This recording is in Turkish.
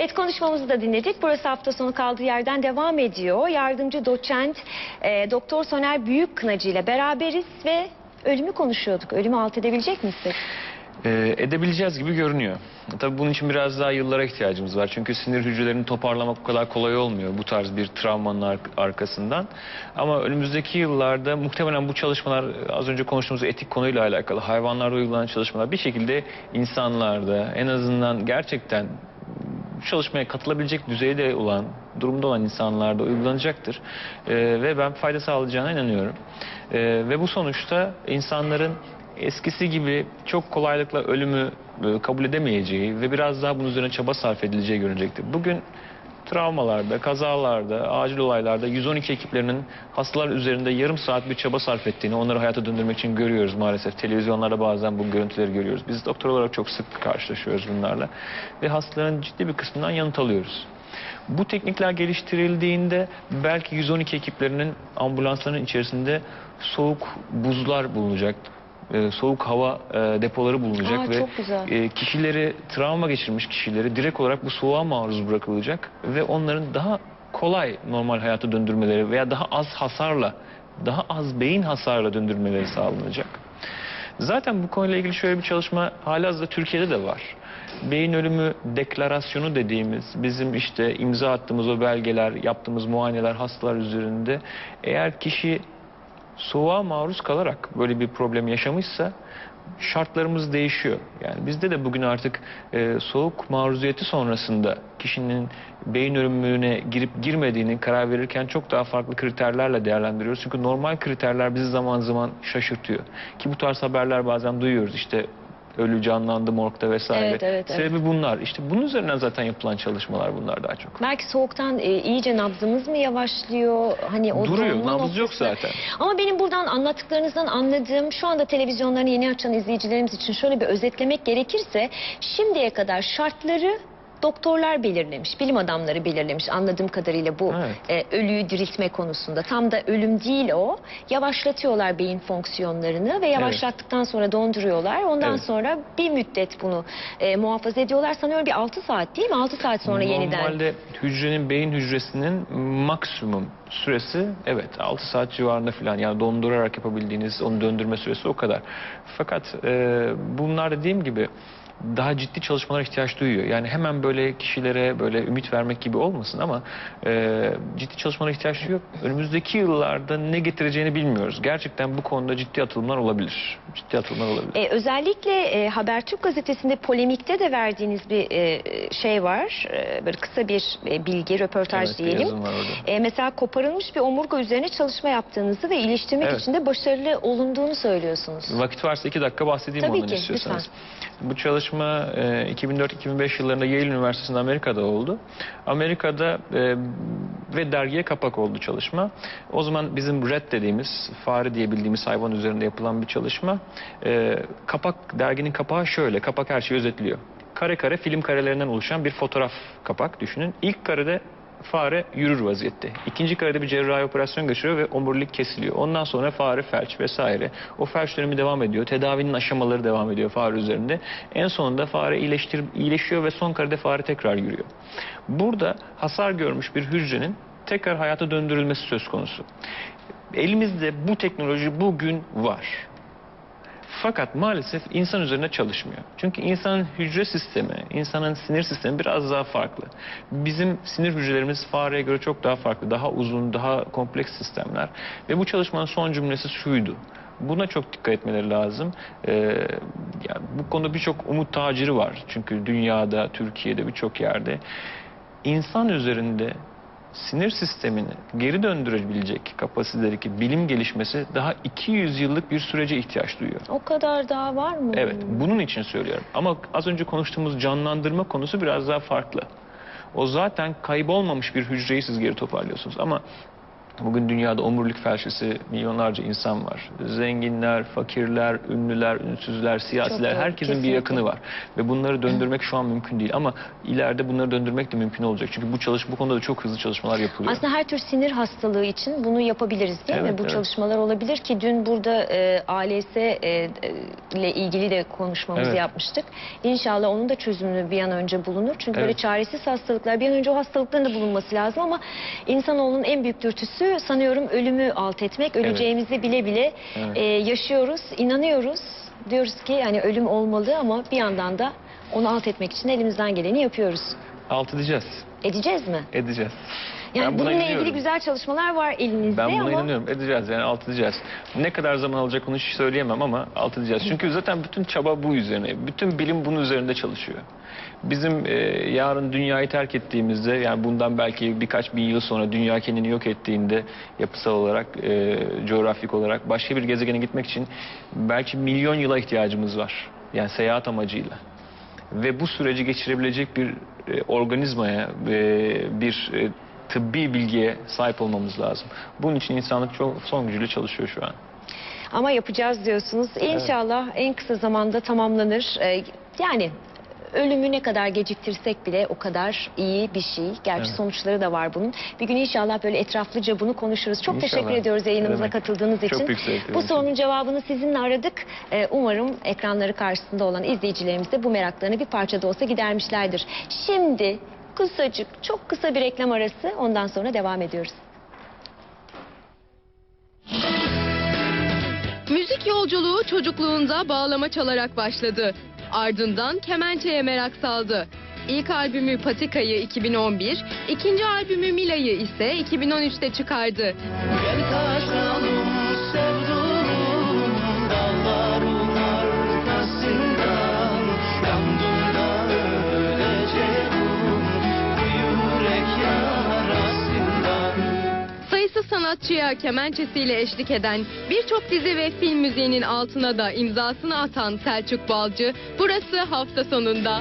Evet konuşmamızı da dinledik. Burası hafta sonu kaldığı yerden devam ediyor. Yardımcı doçent e, Doktor Soner Büyükkınacı ile beraberiz ve ölümü konuşuyorduk. Ölümü alt edebilecek miyiz? Ee, edebileceğiz gibi görünüyor. Tabii bunun için biraz daha yıllara ihtiyacımız var. Çünkü sinir hücrelerini toparlamak o kadar kolay olmuyor bu tarz bir travmanın ar- arkasından. Ama önümüzdeki yıllarda muhtemelen bu çalışmalar az önce konuştuğumuz etik konuyla alakalı hayvanlarda uygulanan çalışmalar bir şekilde insanlarda en azından gerçekten bu çalışmaya katılabilecek düzeyde olan, durumda olan insanlarda uygulanacaktır. Ee, ve ben fayda sağlayacağına inanıyorum. Ee, ve bu sonuçta insanların eskisi gibi çok kolaylıkla ölümü e, kabul edemeyeceği ve biraz daha bunun üzerine çaba sarf edileceği görünecektir. Bugün travmalarda, kazalarda, acil olaylarda 112 ekiplerinin hastalar üzerinde yarım saat bir çaba sarf ettiğini, onları hayata döndürmek için görüyoruz maalesef. Televizyonlarda bazen bu görüntüleri görüyoruz. Biz doktor olarak çok sık karşılaşıyoruz bunlarla. Ve hastaların ciddi bir kısmından yanıt alıyoruz. Bu teknikler geliştirildiğinde belki 112 ekiplerinin ambulansların içerisinde soğuk buzlar bulunacak. E, soğuk hava e, depoları bulunacak Aa, ve e, kişileri travma geçirmiş kişileri direkt olarak bu soğuğa maruz bırakılacak ve onların daha kolay normal hayata döndürmeleri veya daha az hasarla daha az beyin hasarla döndürmeleri sağlanacak. Zaten bu konuyla ilgili şöyle bir çalışma halihazırda Türkiye'de de var. Beyin ölümü deklarasyonu dediğimiz bizim işte imza attığımız o belgeler, yaptığımız muayeneler hastalar üzerinde eğer kişi soğuğa maruz kalarak böyle bir problem yaşamışsa şartlarımız değişiyor. Yani bizde de bugün artık e, soğuk maruziyeti sonrasında kişinin beyin ölümüne girip girmediğini karar verirken çok daha farklı kriterlerle değerlendiriyoruz. Çünkü normal kriterler bizi zaman zaman şaşırtıyor. Ki bu tarz haberler bazen duyuyoruz. İşte ölü canlandı morgda vesaire. Evet, evet, evet. Sebebi bunlar. İşte bunun üzerinden zaten yapılan çalışmalar bunlar daha çok. Belki soğuktan e, iyice nabzımız mı yavaşlıyor? Hani o Duruyor. Nabız yok zaten. Ama benim buradan anlattıklarınızdan anladığım şu anda televizyonlarını yeni açan izleyicilerimiz için şöyle bir özetlemek gerekirse şimdiye kadar şartları doktorlar belirlemiş, bilim adamları belirlemiş anladığım kadarıyla bu Evet. e, ölüyü diriltme konusunda. Tam da ölüm değil o. Yavaşlatıyorlar beyin fonksiyonlarını ve yavaşlattıktan sonra donduruyorlar. Ondan Evet. sonra bir müddet bunu e, muhafaza ediyorlar. Sanıyorum bir 6 saat değil mi? 6 saat sonra yeniden. Normalde hücrenin beyin hücresinin maksimum süresi evet 6 saat civarında falan yani dondurarak yapabildiğiniz onu döndürme süresi o kadar. Fakat e, bunlar dediğim gibi daha ciddi çalışmalara ihtiyaç duyuyor. Yani hemen böyle kişilere böyle ümit vermek gibi olmasın ama e, ciddi çalışmalara ihtiyaç duyuyor. Önümüzdeki yıllarda ne getireceğini bilmiyoruz. Gerçekten bu konuda ciddi atılımlar olabilir. Ciddi atılımlar olabilir. E, özellikle e, Habertürk gazetesinde polemikte de verdiğiniz bir e, şey var. E, böyle kısa bir e, bilgi, röportaj Evet, diyelim. E, mesela koparılmış bir omurga üzerine çalışma yaptığınızı ve iyileştirmek Evet. için de başarılı olunduğunu söylüyorsunuz. Vakit varsa iki dakika bahsedeyim Tabii ondan ki, istiyorsanız. Bu çalışma e, 2004-2005 yıllarında Yale Üniversitesi'nde Amerika'da oldu. Amerika'da e, ve dergiye kapak oldu çalışma. O zaman bizim red dediğimiz, fare diye bildiğimiz hayvan üzerinde yapılan bir çalışma. E, kapak, derginin kapağı şöyle, kapak her şeyi özetliyor. Kare kare film karelerinden oluşan bir fotoğraf kapak düşünün. İlk karede fare yürür vaziyette. İkinci karede bir cerrahi operasyon geçiriyor ve omurilik kesiliyor. Ondan sonra fare felç vesaire. O felç dönemi devam ediyor. Tedavinin aşamaları devam ediyor fare üzerinde. En sonunda fare iyileştir, iyileşiyor ve son karede fare tekrar yürüyor. Burada hasar görmüş bir hücrenin tekrar hayata döndürülmesi söz konusu. Elimizde bu teknoloji bugün var. Fakat maalesef insan üzerine çalışmıyor. Çünkü insanın hücre sistemi, insanın sinir sistemi biraz daha farklı. Bizim sinir hücrelerimiz fareye göre çok daha farklı, daha uzun, daha kompleks sistemler. Ve bu çalışmanın son cümlesi şuydu. Buna çok dikkat etmeleri lazım. Ee, yani bu konuda birçok umut taciri var. Çünkü dünyada, Türkiye'de birçok yerde. İnsan üzerinde sinir sistemini geri döndürebilecek kapasitedeki bilim gelişmesi daha 200 yıllık bir sürece ihtiyaç duyuyor. O kadar daha var mı? Evet, bunun için söylüyorum. Ama az önce konuştuğumuz canlandırma konusu biraz daha farklı. O zaten kaybolmamış bir hücreyi siz geri toparlıyorsunuz. Ama Bugün dünyada omurilik felçlisi milyonlarca insan var. Zenginler, fakirler, ünlüler, ünsüzler, siyasiler doğru, herkesin kesinlikle. bir yakını var. Ve bunları döndürmek şu an mümkün değil ama ileride bunları döndürmek de mümkün olacak. Çünkü bu çalış bu konuda da çok hızlı çalışmalar yapılıyor. Aslında her tür sinir hastalığı için bunu yapabiliriz değil mi? Evet, Bu evet. çalışmalar olabilir ki dün burada e, ALS e, e, ile ilgili de konuşmamızı Evet. yapmıştık. İnşallah onun da çözümü bir an önce bulunur. Çünkü böyle Evet. çaresiz hastalıklar bir an önce o hastalıkların da bulunması lazım ama insanoğlunun en büyük dürtüsü sanıyorum ölümü alt etmek. Öleceğimizi bile bile Evet. e, yaşıyoruz, inanıyoruz. Diyoruz ki hani ölüm olmalı ama bir yandan da onu alt etmek için elimizden geleni yapıyoruz. Alt edeceğiz. Edeceğiz mi? Edeceğiz. Yani Ben bununla inanıyorum. ilgili güzel çalışmalar var elinizde Ben buna ama inanıyorum. Edeceğiz yani alt edeceğiz. Ne kadar zaman alacak onu hiç söyleyemem ama alt edeceğiz. Çünkü zaten bütün çaba bu üzerine. Bütün bilim bunun üzerinde çalışıyor. Bizim e, yarın dünyayı terk ettiğimizde yani bundan belki birkaç bin yıl sonra dünya kendini yok ettiğinde yapısal olarak, e, coğrafik olarak başka bir gezegene gitmek için belki milyon yıla ihtiyacımız var. Yani seyahat amacıyla. Ve bu süreci geçirebilecek bir e, organizmaya, e, bir e, tıbbi bilgiye sahip olmamız lazım. Bunun için insanlık çok son gücüyle çalışıyor şu an. ama yapacağız diyorsunuz. İnşallah en kısa zamanda tamamlanır. Ee, yani ölümü ne kadar geciktirsek bile o kadar iyi bir şey. Gerçi Evet. sonuçları da var bunun. Bir gün inşallah böyle etraflıca bunu konuşuruz. Çok İnşallah. teşekkür ediyoruz yayınımıza demek. katıldığınız Çok için. büyük zevkle Bu sorunun cevabını sizinle aradık. Ee, umarım ekranları karşısında olan izleyicilerimiz de bu meraklarını bir parça da olsa gidermişlerdir. Şimdi kısacık, çok kısa bir reklam arası. Ondan sonra devam ediyoruz. Müzik yolculuğu çocukluğunda bağlama çalarak başladı. Ardından kemençeye merak saldı. İlk albümü Patika'yı 2011, ikinci albümü Mila'yı ise 2013'te çıkardı. Sanatçıya kemençesiyle eşlik eden, birçok dizi ve film müziğinin altına da imzasını atan Selçuk Balcı, burası hafta sonunda.